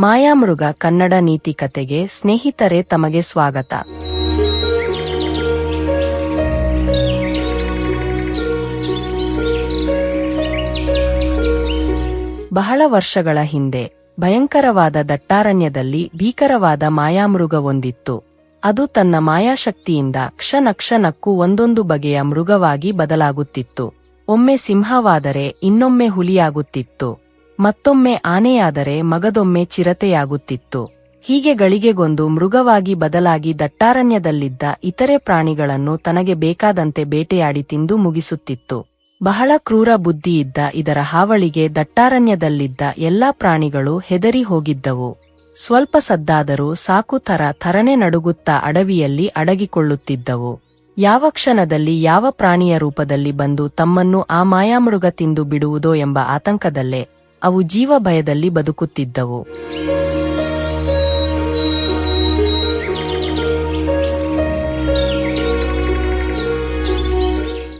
ಮಾಯಾಮೃಗ ಕನ್ನಡ ನೀತಿ ಕತೆಗೆ ಸ್ನೇಹಿತರೆ ತಮಗೆ ಸ್ವಾಗತ. ಬಹಳ ವರ್ಷಗಳ ಹಿಂದೆ ಭಯಂಕರವಾದ ದಟ್ಟಾರಣ್ಯದಲ್ಲಿ ಭೀಕರವಾದ ಮಾಯಾಮೃಗವೊಂದಿತ್ತು ಅದು ತನ್ನ ಮಾಯಾಶಕ್ತಿಯಿಂದ ಕ್ಷಣಕ್ಷಣಕ್ಕೂ ಒಂದೊಂದು ಬಗೆಯ ಮೃಗವಾಗಿ ಬದಲಾಗುತ್ತಿತ್ತು. ಒಮ್ಮೆ ಸಿಂಹವಾದರೆ ಇನ್ನೊಮ್ಮೆ ಹುಲಿಯಾಗುತ್ತಿತ್ತು. ಮತ್ತೊಮ್ಮೆ ಆನೆಯಾದರೆ ಮಗದೊಮ್ಮೆ ಚಿರತೆಯಾಗುತ್ತಿತ್ತು. ಹೀಗೆ ಗಳಿಗೆಗೊಂದು ಮೃಗವಾಗಿ ಬದಲಾಗಿ ದಟ್ಟಾರಣ್ಯದಲ್ಲಿದ್ದ ಇತರೆ ಪ್ರಾಣಿಗಳನ್ನು ತನಗೆ ಬೇಕಾದಂತೆ ಬೇಟೆಯಾಡಿ ತಿಂದು ಮುಗಿಸುತ್ತಿತ್ತು. ಬಹಳ ಕ್ರೂರ ಬುದ್ಧಿಯಿದ್ದ ಇದರ ಹಾವಳಿಗೆ ದಟ್ಟಾರಣ್ಯದಲ್ಲಿದ್ದ ಎಲ್ಲಾ ಪ್ರಾಣಿಗಳು ಹೆದರಿ ಹೋಗಿದ್ದವು. ಸ್ವಲ್ಪ ಸದ್ದಾದರೂ ಸಾಕು ಥರ ಥರನೆ ನಡುಗುತ್ತಾ ಅಡವಿಯಲ್ಲಿ ಅಡಗಿಕೊಳ್ಳುತ್ತಿದ್ದವು. ಯಾವ ಕ್ಷಣದಲ್ಲಿ ಯಾವ ಪ್ರಾಣಿಯ ರೂಪದಲ್ಲಿ ಬಂದು ತಮ್ಮನ್ನು ಆ ಮಾಯಾಮೃಗ ತಿಂದು ಬಿಡುವುದೋ ಎಂಬ ಆತಂಕದಲ್ಲೇ ಅವು ಜೀವ ಭಯದಲ್ಲಿ ಬದುಕುತ್ತಿದ್ದವು.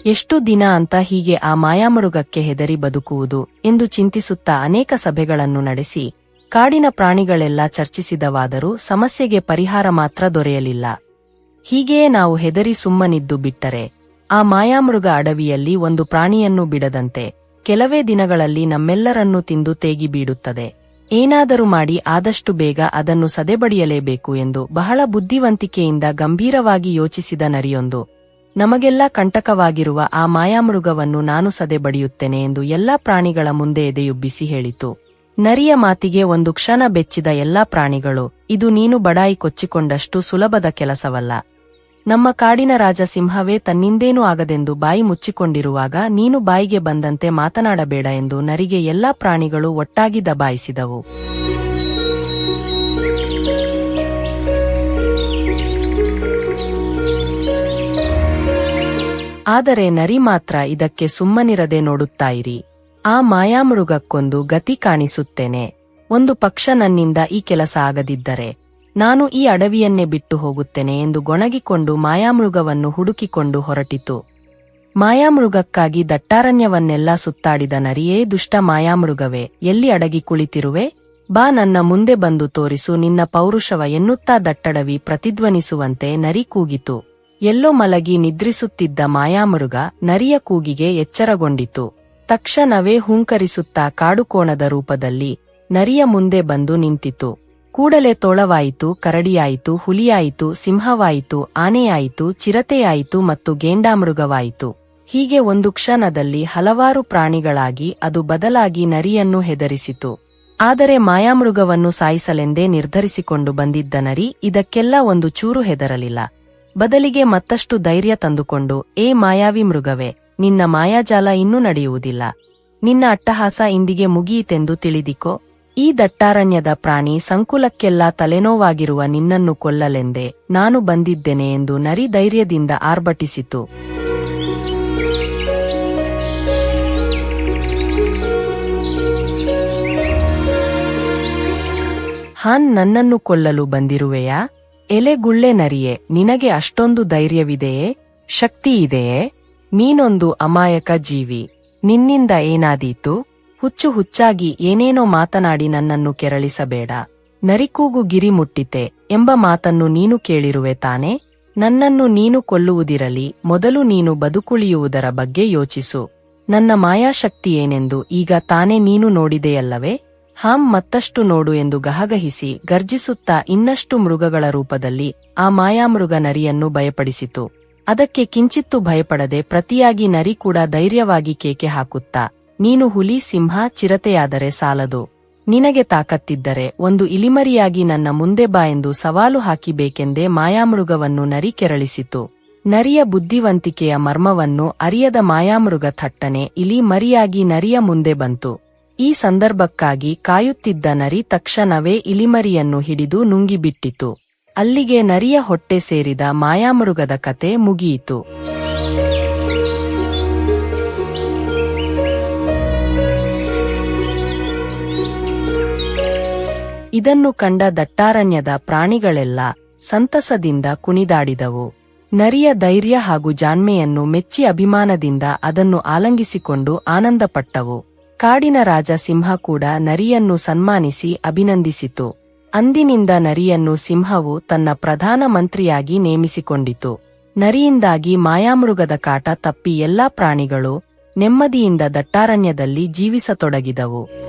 ಎಷ್ಟು ದಿನ ಅಂತ ಹೀಗೆ ಆ ಮಾಯಾಮೃಗಕ್ಕೆ ಹೆದರಿ ಬದುಕುವುದು ಎಂದು ಚಿಂತಿಸುತ್ತಾ ಅನೇಕ ಸಭೆಗಳನ್ನು ನಡೆಸಿ, ಕಾಡಿನ ಪ್ರಾಣಿಗಳೆಲ್ಲ ಚರ್ಚಿಸಿದವಾದರೂ ಸಮಸ್ಯೆಗೆ ಪರಿಹಾರ ಮಾತ್ರ ದೊರೆಯಲಿಲ್ಲ. ಹೀಗೆಯೇ ನಾವು ಹೆದರಿ ಸುಮ್ಮನಿದ್ದು ಬಿಟ್ಟರೆ, ಆ ಮಾಯಾಮೃಗ ಅಡವಿಯಲ್ಲಿ ಒಂದು ಪ್ರಾಣಿಯನ್ನು ಬಿಡದಂತೆ ಕೆಲವೇ ದಿನಗಳಲ್ಲಿ ನಮ್ಮೆಲ್ಲರನ್ನೂ ತಿಂದು ತೇಗಿ ಬೀಡುತ್ತದೆ ಏನಾದರೂ ಮಾಡಿ ಆದಷ್ಟು ಬೇಗ ಅದನ್ನು ಸದೆಬಡಿಯಲೇಬೇಕು ಎಂದು ಬಹಳ ಬುದ್ಧಿವಂತಿಕೆಯಿಂದ ಗಂಭೀರವಾಗಿ ಯೋಚಿಸಿದ ನರಿಯೊಂದು, ನಮಗೆಲ್ಲ ಕಂಟಕವಾಗಿರುವ ಆ ಮಾಯಾಮೃಗವನ್ನು ನಾನು ಸದೆಬಡಿಯುತ್ತೇನೆ ಎಂದು ಎಲ್ಲಾ ಪ್ರಾಣಿಗಳ ಮುಂದೆ ಎದೆಯುಬ್ಬಿಸಿ ಹೇಳಿತು. ನರಿಯ ಮಾತಿಗೆ ಒಂದು ಕ್ಷಣ ಬೆಚ್ಚಿದ ಎಲ್ಲಾ ಪ್ರಾಣಿಗಳು, ಇದು ನೀನು ಬಡಾಯಿ ಕೊಚ್ಚಿಕೊಂಡಷ್ಟು ಸುಲಭದ ಕೆಲಸವಲ್ಲ. ನಮ್ಮ ಕಾಡಿನ ರಾಜ ಸಿಂಹವೇ ತನ್ನಿಂದೇನೂ ಆಗದೆಂದು ಬಾಯಿ ಮುಚ್ಚಿಕೊಂಡಿರುವಾಗ ನೀನು ಬಾಯಿಗೆ ಬಂದಂತೆ ಮಾತನಾಡಬೇಡ ಎಂದು ನರಿಗೆ ಎಲ್ಲಾ ಪ್ರಾಣಿಗಳು ಒಟ್ಟಾಗಿ ದಬಾಯಿಸಿದವು. ಆದರೆ ನರಿ ಮಾತ್ರ ಇದಕ್ಕೆ ಸುಮ್ಮನಿರದೆ ನೋಡುತ್ತಾಯಿರಿ. ಆ ಮಾಯಾಮೃಗಕ್ಕೊಂದು ಗತಿ ಕಾಣಿಸುತ್ತೇನೆ. ಒಂದು ಪಕ್ಷ ನನ್ನಿಂದ ಈ ಕೆಲಸ ಆಗದಿದ್ದರೆ ನಾನು ಈ ಅಡವಿಯನ್ನೇ ಬಿಟ್ಟು ಹೋಗುತ್ತೇನೆ ಎಂದು ಗೊಣಗಿಕೊಂಡು ಮಾಯಾಮೃಗವನ್ನು ಹುಡುಕಿಕೊಂಡು ಹೊರಟಿತು. ಮಾಯಾಮೃಗಕ್ಕಾಗಿ ದಟ್ಟಾರಣ್ಯವನ್ನೆಲ್ಲ ಸುತ್ತಾಡಿದ ನರಿಯೇ, ದುಷ್ಟ ಮಾಯಾಮೃಗವೇ, ಎಲ್ಲಿ ಅಡಗಿ ಕುಳಿತಿರುವೆ? ಬಾ, ನನ್ನ ಮುಂದೆ ಬಂದು ತೋರಿಸು, ನಿನ್ನ ಪೌರುಷವ ಎನ್ನುತ್ತಾ ದಟ್ಟಡವಿ ಪ್ರತಿಧ್ವನಿಸುವಂತೆ ನರಿ ಕೂಗಿತು. ಎಲ್ಲೋ ಮಲಗಿ ನಿದ್ರಿಸುತ್ತಿದ್ದ ಮಾಯಾಮೃಗ ನರಿಯ ಕೂಗಿಗೆ ಎಚ್ಚರಗೊಂಡಿತು. ತಕ್ಷಣವೇ ಹುಂಕರಿಸುತ್ತಾ ಕಾಡುಕೋಣದ ರೂಪದಲ್ಲಿ ನರಿಯ ಮುಂದೆ ಬಂದು ನಿಂತಿತು. ಕೂಡಲೇ ತೋಳವಾಯಿತು, ಕರಡಿಯಾಯಿತು, ಹುಲಿಯಾಯಿತು, ಸಿಂಹವಾಯಿತು, ಆನೆಯಾಯಿತು, ಚಿರತೆಯಾಯಿತು ಮತ್ತು ಗೇಂಡಾಮೃಗವಾಯಿತು. ಹೀಗೆ ಒಂದು ಕ್ಷಣದಲ್ಲಿ ಹಲವಾರು ಪ್ರಾಣಿಗಳಾಗಿ ಅದು ಬದಲಾಗಿ ನರಿಯನ್ನು ಹೆದರಿಸಿತು. ಆದರೆ ಮಾಯಾಮೃಗವನ್ನು ಸಾಯಿಸಲೆಂದೇ ನಿರ್ಧರಿಸಿಕೊಂಡು ಬಂದಿದ್ದ ನರಿ ಇದಕ್ಕೆಲ್ಲ ಒಂದು ಚೂರು ಹೆದರಲಿಲ್ಲ. ಬದಲಿಗೆ ಮತ್ತಷ್ಟು ಧೈರ್ಯ ತಂದುಕೊಂಡು, ಏ ಮಾಯಾವಿ ಮೃಗವೇ, ನಿನ್ನ ಮಾಯಾಜಾಲ ಇನ್ನೂ ನಡೆಯುವುದಿಲ್ಲ. ನಿನ್ನ ಅಟ್ಟಹಾಸ ಇಂದಿಗೆ ಮುಗಿಯಿತೆಂದು ತಿಳಿದಿಕೋ ಈ ದಟ್ಟಾರಣ್ಯದ ಪ್ರಾಣಿ ಸಂಕುಲಕ್ಕೆಲ್ಲ ತಲೆನೋವಾಗಿರುವ ನಿನ್ನನ್ನು ಕೊಲ್ಲಲೆಂದೇ ನಾನು ಬಂದಿದ್ದೇನೆ ಎಂದು ನರಿ ಧೈರ್ಯದಿಂದ ಆರ್ಭಟಿಸಿತು. ಹಾನ್ ನನ್ನನ್ನು ಕೊಲ್ಲಲು ಬಂದಿರುವೆಯಾ? ಎಲೆಗುಳ್ಳೆ ನರಿಯೇ, ನಿನಗೆ ಅಷ್ಟೊಂದು ಧೈರ್ಯವಿದೆಯೇ? ಶಕ್ತಿ ಇದೆಯೇ ನೀನೊಂದು ಅಮಾಯಕ ಜೀವಿ, ನಿನ್ನಿಂದ ಏನಾದೀತು? ಹುಚ್ಚು ಹುಚ್ಚಾಗಿ ಏನೇನೋ ಮಾತನಾಡಿ ನನ್ನನ್ನು ಕೆರಳಿಸಬೇಡ. ನರಿಕೂಗು ಗಿರಿ ಮುಟ್ಟಿತೆ ಎಂಬ ಮಾತನ್ನು ನೀನು ಕೇಳಿರುವೆ ತಾನೆ. ನನ್ನನ್ನು ನೀನು ಕೊಲ್ಲುವುದಿರಲಿ, ಮೊದಲು ನೀನು ಬದುಕುಳಿಯುವುದರ ಬಗ್ಗೆ ಯೋಚಿಸು. ನನ್ನ ಮಾಯಾಶಕ್ತಿ ಏನೆಂದು ಈಗ ತಾನೇ ನೀನು ನೋಡಿದೆಯಲ್ಲವೇ? ಹಾಂ, ಮತ್ತಷ್ಟು ನೋಡು ಎಂದು ಗಹಗಹಿಸಿ ಗರ್ಜಿಸುತ್ತಾ ಇನ್ನಷ್ಟು ಮೃಗಗಳ ರೂಪದಲ್ಲಿ ಆ ಮಾಯಾಮೃಗ ನರಿಯನ್ನು ಭಯಪಡಿಸಿತು. ಅದಕ್ಕೆ ಕಿಂಚಿತ್ತು ಭಯಪಡದೆ ಪ್ರತಿಯಾಗಿ ನರಿ ಕೂಡ ಧೈರ್ಯವಾಗಿ ಕೇಕೆ ಹಾಕುತ್ತಾ ನೀನು ಹುಲಿ ಸಿಂಹ ಚಿರತೆಯಾದರೆ ಸಾಲದು. ನಿನಗೆ ತಾಕತ್ತಿದ್ದರೆ ಒಂದು ಇಲಿಮರಿಯಾಗಿ ನನ್ನ ಮುಂದೆ ಬಾ ಎಂದು ಸವಾಲು ಹಾಕಿಬೇಕೆಂದೇ ಮಾಯಾಮೃಗವನ್ನು ನರಿ ಕೆರಳಿಸಿತು. ನರಿಯ ಬುದ್ಧಿವಂತಿಕೆಯ ಮರ್ಮವನ್ನು ಅರಿಯದ ಮಾಯಾಮೃಗ ಥಟ್ಟನೆ ಇಲಿ ಮರಿಯಾಗಿ ನರಿಯ ಮುಂದೆ ಬಂತು. ಈ ಸಂದರ್ಭಕ್ಕಾಗಿ ಕಾಯುತ್ತಿದ್ದ ನರಿ ತಕ್ಷಣವೇ ಇಲಿಮರಿಯನ್ನು ಹಿಡಿದು ನುಂಗಿಬಿಟ್ಟಿತು. ಅಲ್ಲಿಗೆ ನರಿಯ ಹೊಟ್ಟೆ ಸೇರಿದ ಮಾಯಾಮೃಗದ ಕತೆ ಮುಗಿಯಿತು. ಇದನ್ನು ಕಂಡ ದಟ್ಟಾರಣ್ಯದ ಪ್ರಾಣಿಗಳೆಲ್ಲ ಸಂತಸದಿಂದ ಕುಣಿದಾಡಿದವು. ನರಿಯ ಧೈರ್ಯ ಹಾಗೂ ಜಾಣ್ಮೆಯನ್ನು ಮೆಚ್ಚಿ ಅಭಿಮಾನದಿಂದ ಅದನ್ನು ಆಲಂಗಿಸಿಕೊಂಡು ಆನಂದಪಟ್ಟವು. ಕಾಡಿನ ರಾಜ ಸಿಂಹ ಕೂಡ ನರಿಯನ್ನು ಸನ್ಮಾನಿಸಿ ಅಭಿನಂದಿಸಿತು. ಅಂದಿನಿಂದ ನರಿಯನ್ನು ಸಿಂಹವು ತನ್ನ ಪ್ರಧಾನ ಮಂತ್ರಿಯಾಗಿ ನೇಮಿಸಿಕೊಂಡಿತು. ನರಿಯಿಂದಾಗಿ ಮಾಯಾಮೃಗದ ಕಾಟ ತಪ್ಪಿ ಎಲ್ಲಾ ಪ್ರಾಣಿಗಳು ನೆಮ್ಮದಿಯಿಂದ ದಟ್ಟಾರಣ್ಯದಲ್ಲಿ ಜೀವಿಸತೊಡಗಿದವು.